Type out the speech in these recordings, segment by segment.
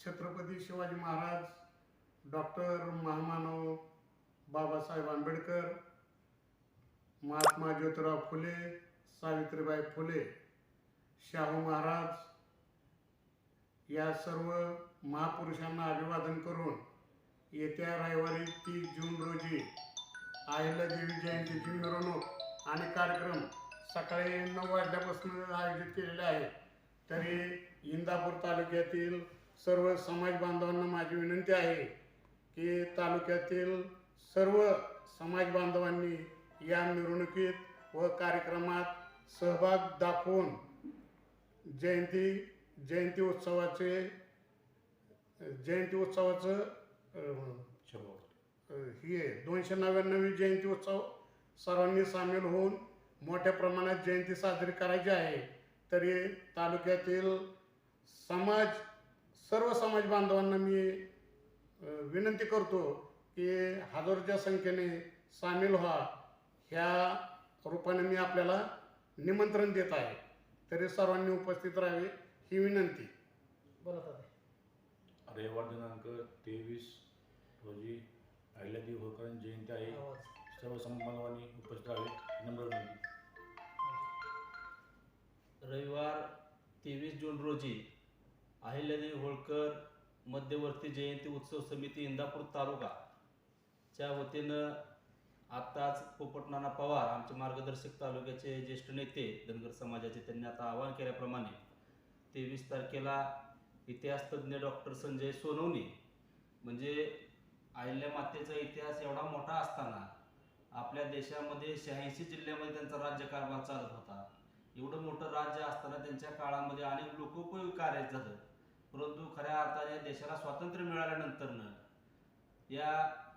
Chhatrapati Shivaji Maharaj doctor महामानव बाबासाहेब आंबेडकर महात्मा ज्योतिराव फुले सावित्रीबाई फुले शाहू महाराज या सर्व महापुरुषांना अभिवादन करून येत्या रविवारी तीस जून रोजी देवी जयंतीची मिरवणूक आणि कार्यक्रम सकाळी नऊ वाजल्यापासून आयोजित केलेले आहे तरी इंदापूर तालुक्यातील सर्व समाज बांधवांना माझी विनंती आहे की तालुक्यातील सर्व समाज बांधवांनी या मिरवणुकीत व कार्यक्रमात सहभाग दाखवून जयंती जयंती उत्सवाचे जयंती उत्सवाचं हे ही दोनशे नव्याण्णवी जयंती उत्सव सर्वांनी सामील होऊन मोठ्या प्रमाणात जयंती साजरी करायची आहे. तरी तालुक्यातील समाज सर्व समाज बांधवांना मी विनंती करतो की हजारोच्या संख्येने सामील व्हा. ह्या रूपाने मी आपल्याला निमंत्रण देत आहे. तरी सर्वांनी उपस्थित राहावे ही विनंती. बोलत रविवार दिनांक तेवीस रोजी अहिल्यादेवी होळकरांची जयंती आहे. सर्व समाजबांधवांनी उपस्थित राहावे. नम्र विनंती. रविवार तेवीस जून रोजी अहिल्यादेवी होळकर मध्यवर्ती जयंती उत्सव समिती इंदापूर तालुका. च्या वतीनं आत्ताच पोपटनाना पवार आमचे मार्गदर्शक तालुक्याचे ज्येष्ठ नेते धनगर समाजाचे त्यांनी आता आवाहन केल्याप्रमाणे तेवीस तारखेला इतिहासतज्ज्ञ डॉक्टर संजय सोनवणे म्हणजे अहिल्या मातेचा इतिहास एवढा मोठा असताना आपल्या देशामध्ये शहाऐंशी जिल्ह्यामध्ये त्यांचा राज्यकारभार चालत होता. एवढं मोठं राज्य असताना त्यांच्या काळामध्ये अनेक लोकोपयोगी कार्य झालं. परंतु खऱ्या अर्थाने देशाला स्वातंत्र्य मिळाल्यानंतरनं या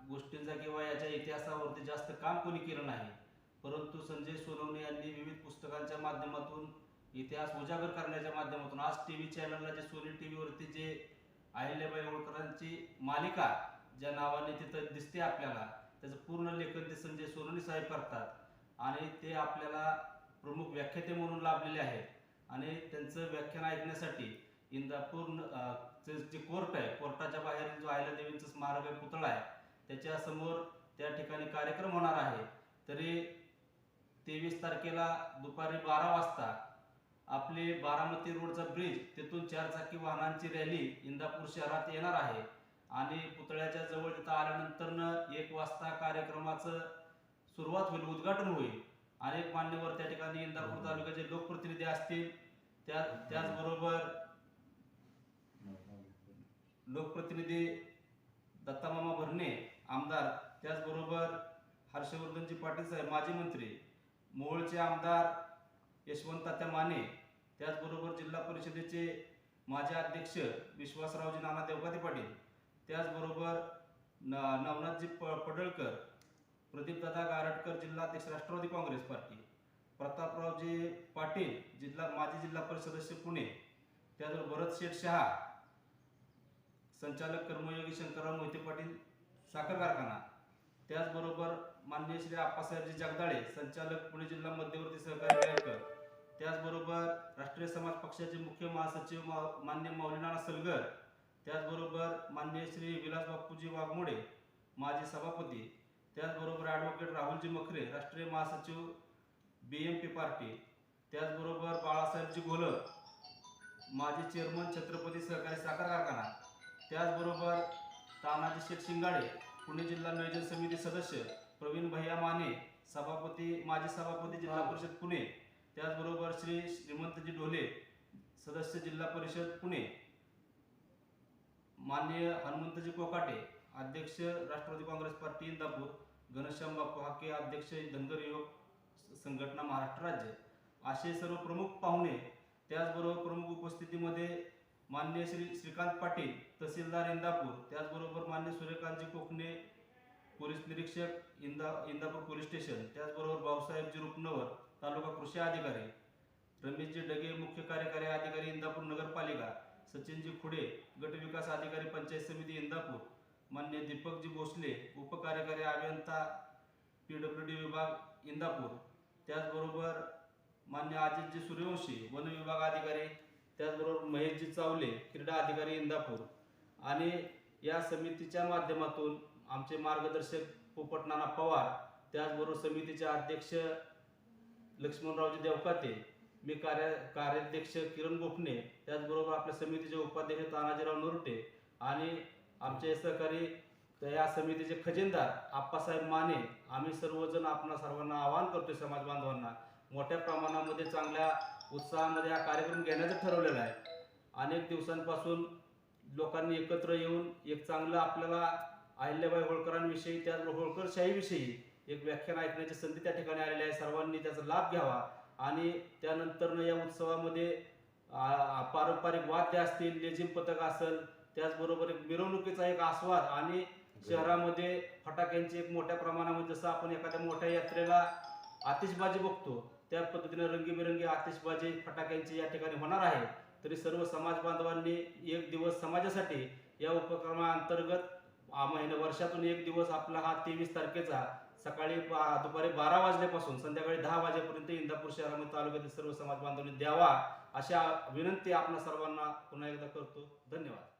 गोष्टींचा किंवा याच्या इतिहासावरती जास्त काम कोणी केलं नाही. परंतु संजय सोनवणे यांनी विविध पुस्तकांच्या माध्यमातून इतिहास उजागर करण्याच्या माध्यमातून आज टी व्ही चॅनलला जे सोनी टी व्हीवरती जे अहिल्याबाई होळकरांची मालिका ज्या नावाने तिथं दिसते आपल्याला त्याचं पूर्ण लेखन ते संजय सोनवणे साहेब करतात. आणि ते आपल्याला प्रमुख व्याख्याते म्हणून लाभलेले आहेत. आणि त्यांचं व्याख्यान ऐकण्यासाठी इंदापूर जे कोर्ट आहे कोर्टाच्या बाहेर जो अहिल्यादेवींचं स्मारक आहे पुतळा आहे त्याच्यासमोर त्या ठिकाणी कार्यक्रम होणार आहे. तरी तेवीस तारखेला दुपारी बारा वाजता आपले बारामती रोडचा ब्रिज तिथून चार चाकी वाहनांची रॅली इंदापूर शहरात येणार आहे. आणि पुतळ्याच्या जवळ तिथं आल्यानंतरनं एक वाजता कार्यक्रमाचं सुरुवात होईल उद्घाटन होईल. अनेक मान्यवर त्या ठिकाणी इंदापूर तालुक्याचे लोकप्रतिनिधी असतील. त्या त्याचबरोबर लोकप्रतिनिधी दत्तामामा भरणे आमदार त्याचबरोबर हर्षवर्धनजी पाटील साहेब माजी मंत्री मोहोळचे आमदार यशवंत तात्या माने त्याचबरोबर जिल्हा परिषदेचे माजी अध्यक्ष विश्वासरावजी नाना देवकाते पाटील त्याचबरोबर न नवनाथजी प पडळकर प्रदीपदादा गारटकर जिल्हाध्यक्ष राष्ट्रवादी काँग्रेस पार्टी. प्रतापरावजी पाटील जिल्हा माजी जिल्हा परिषद सदस्य पुणे. त्याचबरोबर भरत शेठ शहा संचालक कर्मयोगी शंकरराव मोहिते पाटील साखर कारखाना. त्याचबरोबर माननीय श्री आप्पासाहेबजी जगदाळे संचालक पुणे जिल्हा मध्यवर्ती सहकारी बँक. त्याचबरोबर राष्ट्रीय समाज पक्षाचे मुख्य महासचिव मान्य मौलीनाना सलगर. त्याचबरोबर माननीय श्री विलास बापूजी वाघमोडे माजी सभापती. त्याचबरोबर ॲडव्होकेट राहुलजी मखरे राष्ट्रीय महासचिव बी एम पी पार्टी त्याचबरोबर बाळासाहेबजी घोलप माजी चेअरमन छत्रपती सहकारी साखर कारखाना त्याचबरोबर तानाजी शेठ शिंगाडे पुणे जिल्हा नियोजन समिती सदस्य प्रवीण भैया माने सभापती माजी सभापती जिल्हा परिषद पुणे त्याचबरोबर श्री श्रीमंतजी ढोले सदस्य जिल्हा परिषद पुणे माननीय हनुमंतजी कोकाटे अध्यक्ष राष्ट्रवादी काँग्रेस पार्टी इंदापूर घनश्याम बापू हाके अध्यक्ष धनगर युवक संघटना महाराष्ट्र राज्य असे सर्व प्रमुख पाहुणे त्याचबरोबर प्रमुख उपस्थितीमध्ये मान्य श्री श्रीकांत पाटील तहसीलदार इंदापूर त्याचबरोबर मान्य सूर्यकांतजी कोकणे पोलीस निरीक्षक इंदा इंदापूर पोलीस स्टेशन त्याचबरोबर भाऊसाहेबजी रुपनवर तालुका कृषी अधिकारी रमेशजी डगे मुख्य कार्यकारी अधिकारी इंदापूर नगरपालिका सचिनजी खुडे गट विकास अधिकारी पंचायत समिती इंदापूर मान्य दीपकजी भोसले उपकार्यकारी अभियंता पी डब्ल्यू डी विभाग इंदापूर. त्याचबरोबर मान्य अजितजी सूर्यवंशी वन विभाग अधिकारी त्याचबरोबर महेशजी चावले क्रीडा अधिकारी इंदापूर. आणि या समितीच्या माध्यमातून आमचे मार्गदर्शक पोपट नाना पवार त्याचबरोबर समितीचे अध्यक्ष लक्ष्मणरावजी देवकाते मी कार्य कार्याध्यक्ष किरण गोखणे त्याचबरोबर आपल्या समितीचे उपाध्यक्ष तानाजीराव नोरटे आणि आमचे सहकारी तर या समितीचे खजिनदार आप्पासाहेब माने आम्ही सर्वजण आपणा सर्वांना आवाहन करतोय समाज बांधवांना मोठ्या प्रमाणामध्ये चांगल्या उत्साहामध्ये हा कार्यक्रम घेण्याचं ठरवलेला आहे. अनेक दिवसांपासून लोकांनी एकत्र येऊन एक चांगलं आपल्याला अहिल्याबाई होळकरांविषयी त्या होळकरशाहीविषयी एक व्याख्यान ऐकण्याची संधी त्या ठिकाणी आलेली आहे. सर्वांनी त्याचा लाभ घ्यावा आणि त्यानंतरनं या उत्सवामध्ये पारंपरिक वाद्य असतील लेझिम पथक असेल त्याचबरोबर एक मिरवणुकीचा एक आस्वाद आणि शहरामध्ये फटाक्यांची एक मोठ्या प्रमाणामध्ये जसं आपण एखाद्या मोठ्या यात्रेला आतिषबाजी बघतो त्या पद्धतीने रंगीबेरंगी आतिषबाजी फटाक्यांची या ठिकाणी होणार आहे. तरी सर्व समाज बांधवांनी एक दिवस समाजासाठी या उपक्रमाअंतर्गत आ- महिना वर्षातून एक दिवस आपला हा तेवीस तारखेचा सकाळी दुपारी बारा वाजल्यापासून संध्याकाळी दहा वाजेपर्यंत इंदापूर शहरामध्ये तालुक्यातील सर्व समाज बांधवांनी द्यावा अशा विनंती आपण सर्वांना पुन्हा एकदा करतो. धन्यवाद.